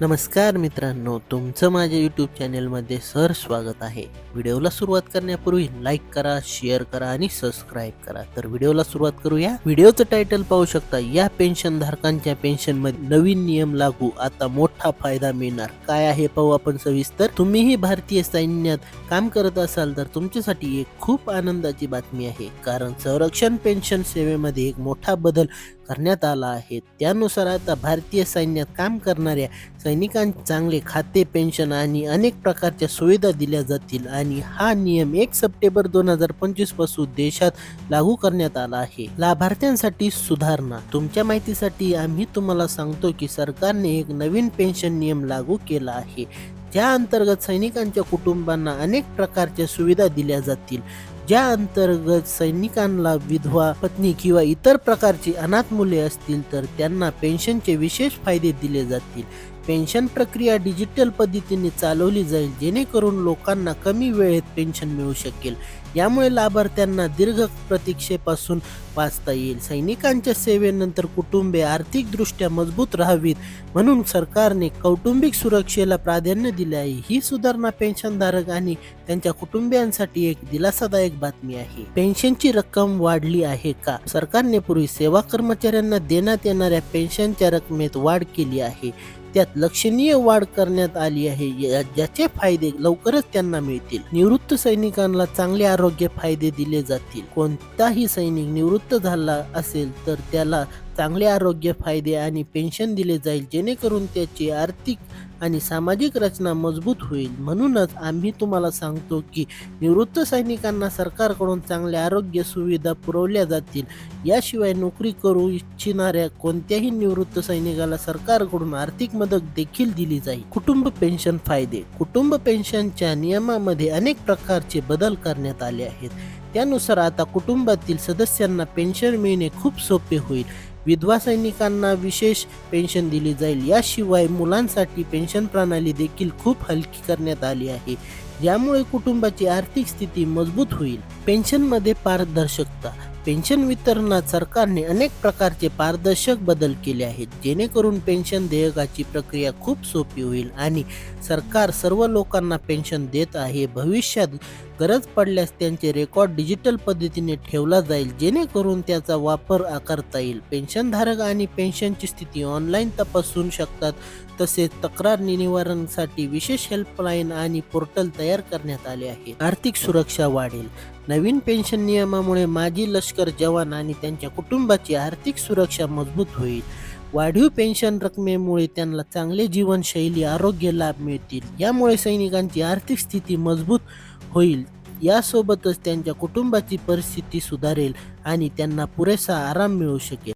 नमस्कार मित्रांनो तुमचं माझ्या यूट्यूब चॅनेलमध्ये सर स्वागत आहे. व्हिडिओला सुरुवात करण्यापूर्वी लाईक करा शेअर करा आणि सबस्क्राईब करा. तर व्हिडिओला सुरुवात करूया. व्हिडिओचं टायटल पाहू शकता या पेन्शन धारकांच्या पेन्शनमध्ये नवीन नियम लागू आता मोठा फायदा मिळणार. काय आहे पाहू आपण सविस्तर. तुम्हीही भारतीय सैन्यात काम करत असाल तर तुमच्यासाठी एक खूप आनंदाची बातमी आहे. कारण संरक्षण पेन्शन सेवेमध्ये एक मोठा बदल करण्यात आला आहे. त्यानुसार आता भारतीय सैन्यात काम करणाऱ्या सैनिकांचे चांगले खाते पेन्शन आणि अनेक प्रकारच्या सुविधा दिल्या जातील आणि हा नियम एक सप्टेंबर दोन हजार पंचवीसपासून देशात लागू करण्यात आला आहे. लाभार्थ्यांसाठी सुधारणा. तुमच्या माहितीसाठी आम्ही तुम्हाला सांगतो की सरकारने एक नवीन पेन्शन नियम लागू केला आहे. ज्या अंतर्गत सैनिकांच्या कुटुंबांना अनेक प्रकारच्या सुविधा दिल्या जातील. ज्या अंतर्गत सैनिकांना विधवा पत्नी किंवा इतर प्रकारची अनाथ मुले असतील तर त्यांना पेन्शनचे विशेष फायदे दिले जातील. पेन्शन प्रक्रिया डिजिटल पद्धतीने चालवली जाईल जेणेकरून लोकांना कमी वेळेत पेन्शन मिळू शकेल. यामुळे लाभार्थ्यांना दीर्घ प्रतीक्षेपासून वाचता येईल. सैनिकांच्या सेवेनंतर कुटुंबे आर्थिकदृष्ट्या मजबूत राहावीत म्हणून सरकारने कौटुंबिक सुरक्षेला प्राधान्य दिले आहे. ही सुधारणा पेन्शनधारक आणि त्यांच्या कुटुंबियांसाठी एक दिलासादायक बातमी आहे. पेन्शनची रक्कम वाढली आहे का? सरकारने पूर्वी सेवा कर्मचाऱ्यांना देण्यात येणाऱ्या पेन्शनच्या रकमेत वाढ केली आहे. त्यात लक्षणीय वाढ करण्यात आली आहे. या- ज्याचे फायदे लवकरच त्यांना मिळतील. निवृत्त सैनिकांना चांगले आरोग्य फायदे दिले जातील. कोणताही सैनिक निवृत्त झाला असेल तर त्याला चांगले आरोग्य फायदे आणि पेन्शन दिले जाईल जेणेकरून त्याची आर्थिक आणि सामाजिक रचना मजबूत होईल. म्हणूनच आम्ही तुम्हाला सांगतो की निवृत्त सैनिकांना सरकारकडून चांगल्या आरोग्य सुविधा पुरवल्या जातील. याशिवाय नोकरी करू इच्छिणाऱ्या कोणत्याही निवृत्त सैनिकाला सरकारकडून आर्थिक मदत देखील दिली जाईल. कुटुंब पेन्शन फायदे. कुटुंब पेन्शनच्या नियमामध्ये अनेक प्रकारचे बदल करण्यात आले आहेत. त्यानुसार आता कुटुंबातील सदस्यांना पेन्शन मिळणे खूप सोपे होईल. विधवा सैनिकांना विशेष पेन्शन दिली जाईल. याशिवाय मुलांसाठी पेन्शन प्रणाली देखील खूप हलकी करण्यात आली आहे. यामुळे कुटुंबाची आर्थिक स्थिती मजबूत होईल. पेन्शनमध्ये पारदर्शकता. पेन्शन वितरणात सरकारने अनेक प्रकारचे पारदर्शक बदल केले आहेत जेणेकरून पेन्शन देयकाची प्रक्रिया खूप सोपी होईल आणि सरकार सर्व लोकांना पेन्शन देत आहे. भविष्यात गरज पडल्यास त्यांचे रेकॉर्ड डिजिटल पद्धतीने ठेवला जाईल जेणेकरून त्याचा वापर आकारता येईल. पेन्शनधारक आणि पेन्शनची स्थिती ऑनलाईन तपासू शकतात तसेच तक्रार निवारणासाठी विशेष हेल्पलाईन आणि पोर्टल तयार करण्यात आले आहे. आर्थिक सुरक्षा वाढेल. नवीन पेन्शन नियमामुळे माजी लष्कर जवान आणि त्यांच्या कुटुंबाची आर्थिक सुरक्षा मजबूत होईल. वाढीव पेन्शन रकमेमुळे त्यांना चांगले जीवनशैली आरोग्य लाभ मिळतील. यामुळे सैनिकांची आर्थिक स्थिती मजबूत होईल. यासोबतच त्यांच्या कुटुंबाची परिस्थिती सुधारेल आणि त्यांना पुरेसा आराम मिळू शकेल.